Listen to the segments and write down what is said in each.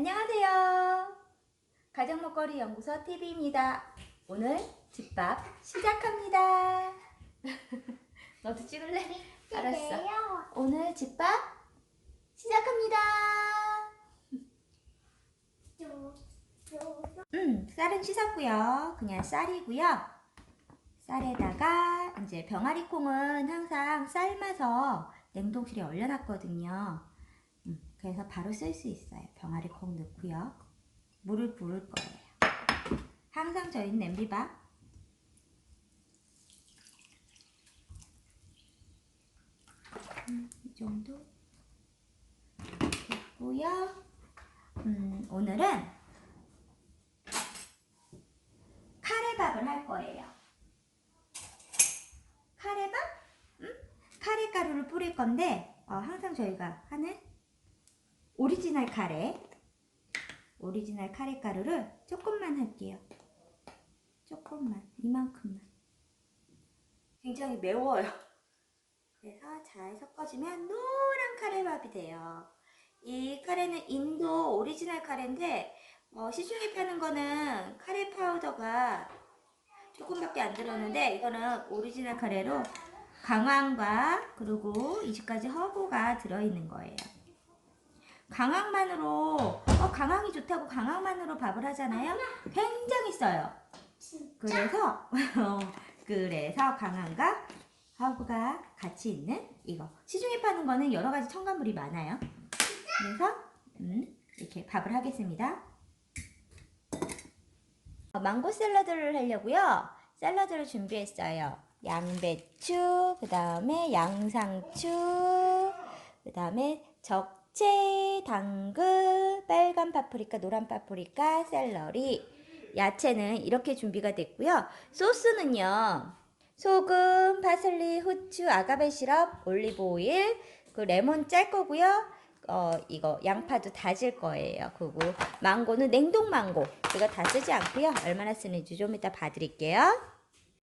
안녕하세요. 가정먹거리 연구소 TV입니다. 오늘 집밥 시작합니다. 너도 찍을래? 알았어. 오늘 집밥 시작합니다. 음, 쌀은 씻었고요. 그냥 쌀이고요. 쌀에다가 이제 병아리 콩은 항상 삶아서 냉동실에 얼려놨거든요. 음, 그래서 바로 쓸 수 있어요. 병아리 콩 넣고요. 물을 부을 거예요. 항상 저희는 냄비밥. 음, 이 정도 됐고요. 음, 오늘은 카레밥을 할 거예요. 카레밥? 음? 카레 가루를 뿌릴 건데 어, 항상 저희가 하는 오리지널 카레 오리지널 카레 가루를 조금만 할게요. 조금만 이만큼만 굉장히 매워요. 그래서 잘 섞어주면 노란 카레밥이 돼요. 이 카레는 인도 오리지널 카레인데 어, 시중에 파는 거는 카레 파우더가 조금밖에 안 들었는데 이거는 오리지널 카레로 강황과 그리고 20가지 허브가 들어있는 거예요. 강황만으로 어, 강황이 좋다고 강황만으로 밥을 하잖아요. 굉장히 써요. 그래서 그래서 강황과 허브가 같이 있는 이거 시중에 파는 거는 여러 가지 첨가물이 많아요. 그래서 음, 이렇게 밥을 하겠습니다. 어, 망고 샐러드를 하려고요. 샐러드를 준비했어요. 양배추, 그 다음에 양상추, 그 다음에 적 채, 당근, 빨간 파프리카, 노란 파프리카, 샐러리, 야채는 이렇게 준비가 됐고요. 소스는요. 소금, 파슬리, 후추, 아가베 시럽, 올리브 오일, 그 레몬 짤 거고요. 어, 이거 양파도 다질 거예요. 그리고 망고는 냉동 망고. 이거 다 쓰지 않고요. 얼마나 쓰는지 좀 이따 봐드릴게요.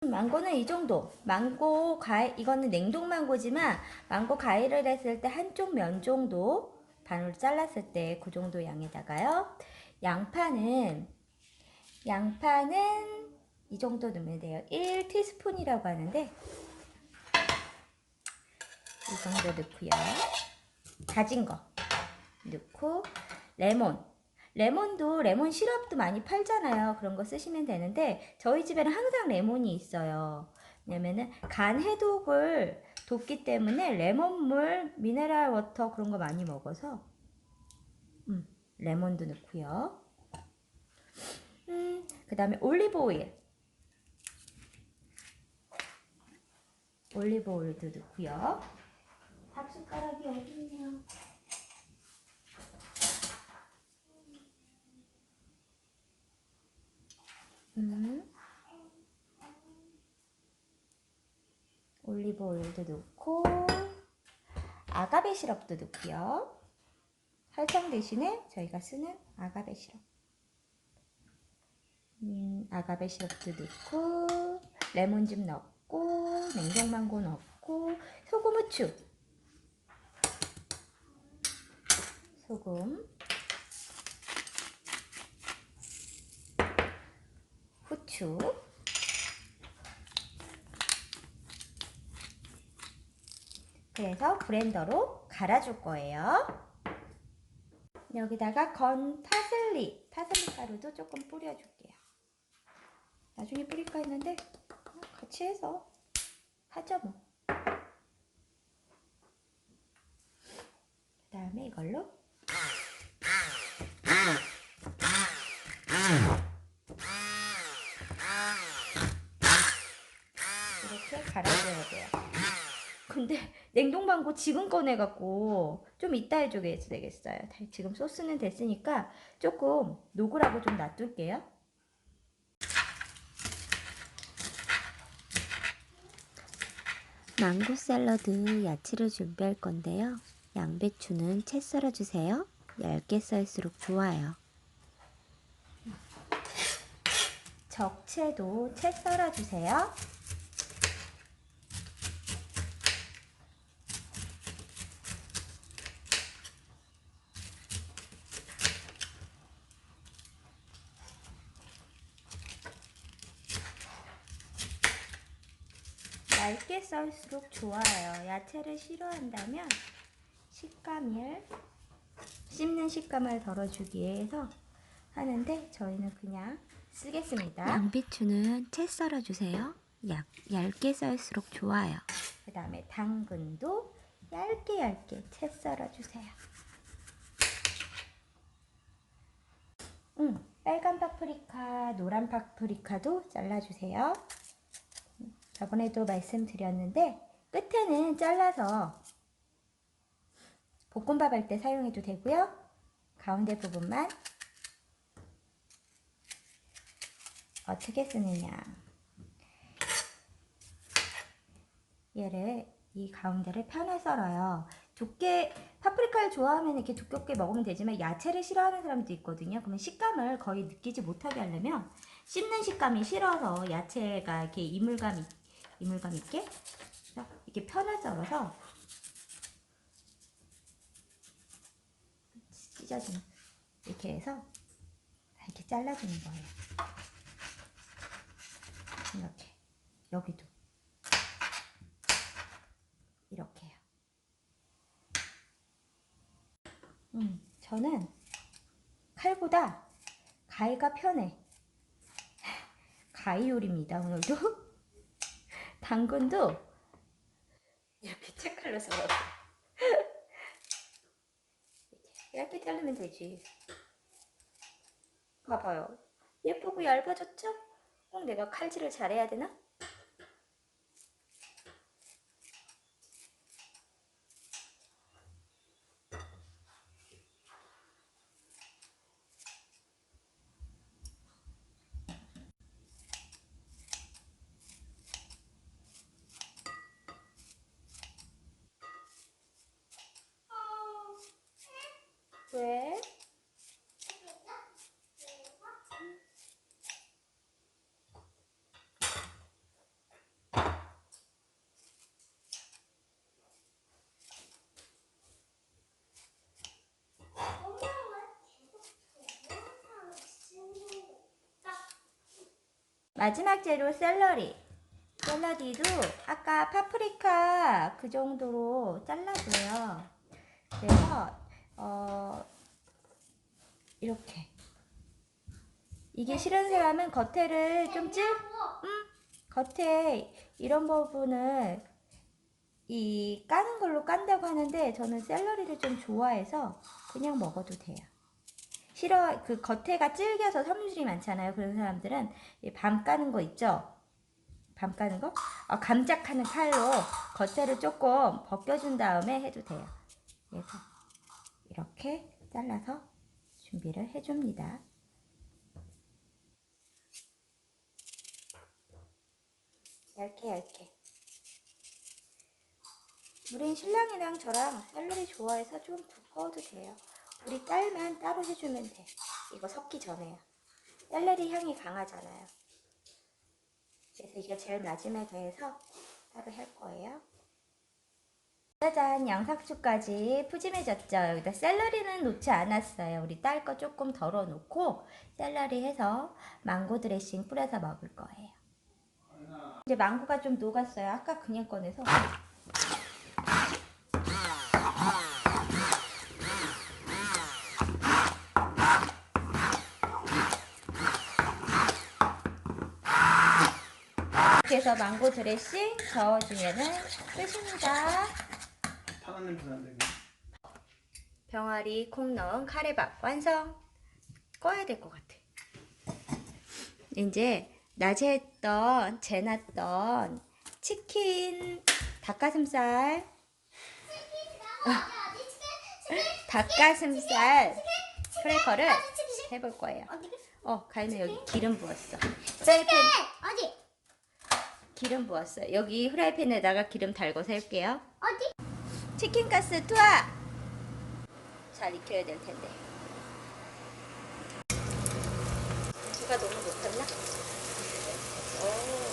망고는 이 정도. 망고 과일 이거는 냉동 망고지만 망고 과일을 했을 때 한쪽 면 정도 반으로 잘랐을 때 그 정도 양에다가요. 양파는 양파는 이 정도 넣으면 돼요. 1티스푼이라고 하는데 이 정도 넣고요. 다진 거 넣고 레몬 레몬도 레몬 시럽도 많이 팔잖아요. 그런 거 쓰시면 되는데 저희 집에는 항상 레몬이 있어요. 왜냐면은 간 해독을 돕기 때문에 레몬물, 미네랄 워터 그런 거 많이 먹어서 음, 레몬도 넣고요. 음, 그 다음에 올리브 오일 올리브 오일도 넣고요. 밥 숟가락이 어디 있냐? 음. 올리브 오일도 넣고 아가베 시럽도 넣고요. 설탕 대신에 저희가 쓰는 아가베 시럽. 음, 아가베 시럽도 넣고 레몬즙 넣고 냉동망고 넣고 소금 후추 소금 후추 그래서 브렌더로 갈아줄 거예요. 여기다가 건 파슬리, 파슬리 가루도 조금 뿌려줄게요. 나중에 뿌릴까 했는데 같이 해서 하죠 뭐. 그 다음에 이걸로 이렇게 갈아줘야 돼요. 근데 냉동망고 지금 꺼내갖고 좀 이따 해줘야 되겠어요. 지금 소스는 됐으니까 조금 녹으라고 좀 놔둘게요. 망고 샐러드 야채를 준비할 건데요. 양배추는 채 썰어주세요. 얇게 썰수록 좋아요. 적채도 채 썰어주세요. 얇게 썰수록 좋아요. 야채를 싫어한다면 식감을 씹는 식감을 덜어주기 위해서 하는데 저희는 그냥 쓰겠습니다. 양배추는 채 썰어주세요. 얇, 얇게 썰수록 좋아요. 그 다음에 당근도 얇게 얇게 채 썰어주세요. 음, 빨간 파프리카, 노란 파프리카도 잘라주세요. 음, 저번에도 말씀드렸는데 끝에는 잘라서 볶음밥 할 때 사용해도 되고요. 가운데 부분만 어떻게 쓰느냐. 얘를 이 가운데를 편을 썰어요. 두께 파프리카를 좋아하면 이렇게 두껍게 먹으면 되지만 야채를 싫어하는 사람도 있거든요. 그러면 식감을 거의 느끼지 못하게 하려면 씹는 식감이 싫어서 야채가 이렇게 이물감 있- 이물감 있게 이렇게 편을 썰어서 찢어지는 이렇게 해서 이렇게 잘라주는 거예요. 이렇게 여기도 이렇게요. 음, 저는 칼보다 가위가 편해. 가위 요리입니다, 오늘도. 당근도 이렇게 채칼로 썰었어. 이렇게 자르면 되지. 봐봐요. 예쁘고 얇아졌죠? 꼭 내가 칼질을 잘해야 되나? 왜? 마지막 재료 샐러리. 샐러리도 아까 파프리카 그 정도로 잘라줘요. 그래서 어 이렇게 이게 싫은 사람은 겉에를 좀 찔, 음, 겉에 이런 부분을 이 까는 걸로 깐다고 하는데 저는 샐러리를 좀 좋아해서 그냥 먹어도 돼요. 싫어 그 겉에가 질겨서 섬유질이 많잖아요. 그런 사람들은 이밤 까는 거 있죠. 밤 까는 거? 어, 감작하는 칼로 겉에를 조금 벗겨준 다음에 해도 돼요. 그래서 이렇게 잘라서 준비를 해줍니다. 얇게 얇게. 우린 신랑이랑 저랑 샐러리 좋아해서 좀 두꺼워도 돼요. 우리 딸만 따로 해주면 돼. 이거 섞기 전에요. 샐러리 향이 강하잖아요. 그래서 이거 제일 마지막에 해서 따로 할 거예요. 짜잔 양상추까지 푸짐해졌죠. 여기다 샐러리는 놓지 않았어요. 우리 딸 거 조금 덜어 놓고 샐러리 해서 망고 드레싱 뿌려서 먹을 거예요. 이제 망고가 좀 녹았어요. 아까 그냥 꺼내서 해서 망고 드레싱 저어주면은 끝입니다. 파란 냄새 난다 병아리 콩 넣은 카레밥 완성. 꺼야 될 것 같아. 이제 낮에 했던 재놨던 치킨 닭가슴살 닭가슴살 크래커를 해볼 거예요. 어, 가인은 여기 기름 부었어. 프라이팬 어디? 기름 부었어요. 여기 후라이팬에다가 기름 달궈서 할게요. 어디? 치킨 가스 투하. 잘 익혀야 될 텐데. 수가 너무? 오.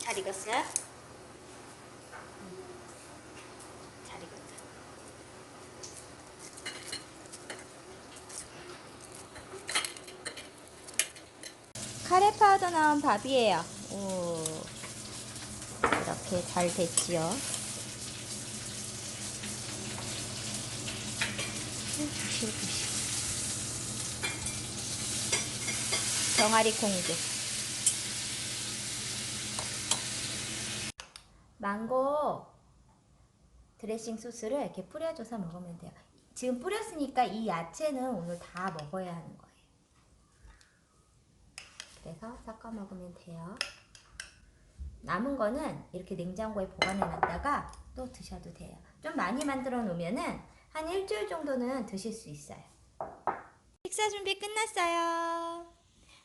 잘 익었어요? 파우더 넣은 밥이에요. 오, 이렇게 잘 됐지요. 병아리 콩국. 망고 드레싱 소스를 이렇게 뿌려줘서 먹으면 돼요. 지금 뿌렸으니까 이 야채는 오늘 다 먹어야 하는 거예요. 그래서 섞어 먹으면 돼요. 남은 거는 이렇게 냉장고에 보관해 놨다가 또 드셔도 돼요. 좀 많이 만들어 놓으면은 한 일주일 정도는 드실 수 있어요. 식사 준비 끝났어요.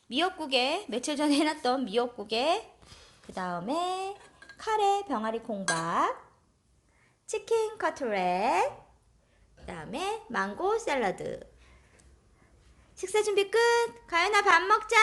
미역국에 며칠 전에 해놨던 미역국에 그 다음에 카레 병아리 콩밥, 치킨 커트렛, 그 다음에 망고 샐러드. 식사 준비 끝. 가연아 밥 먹자.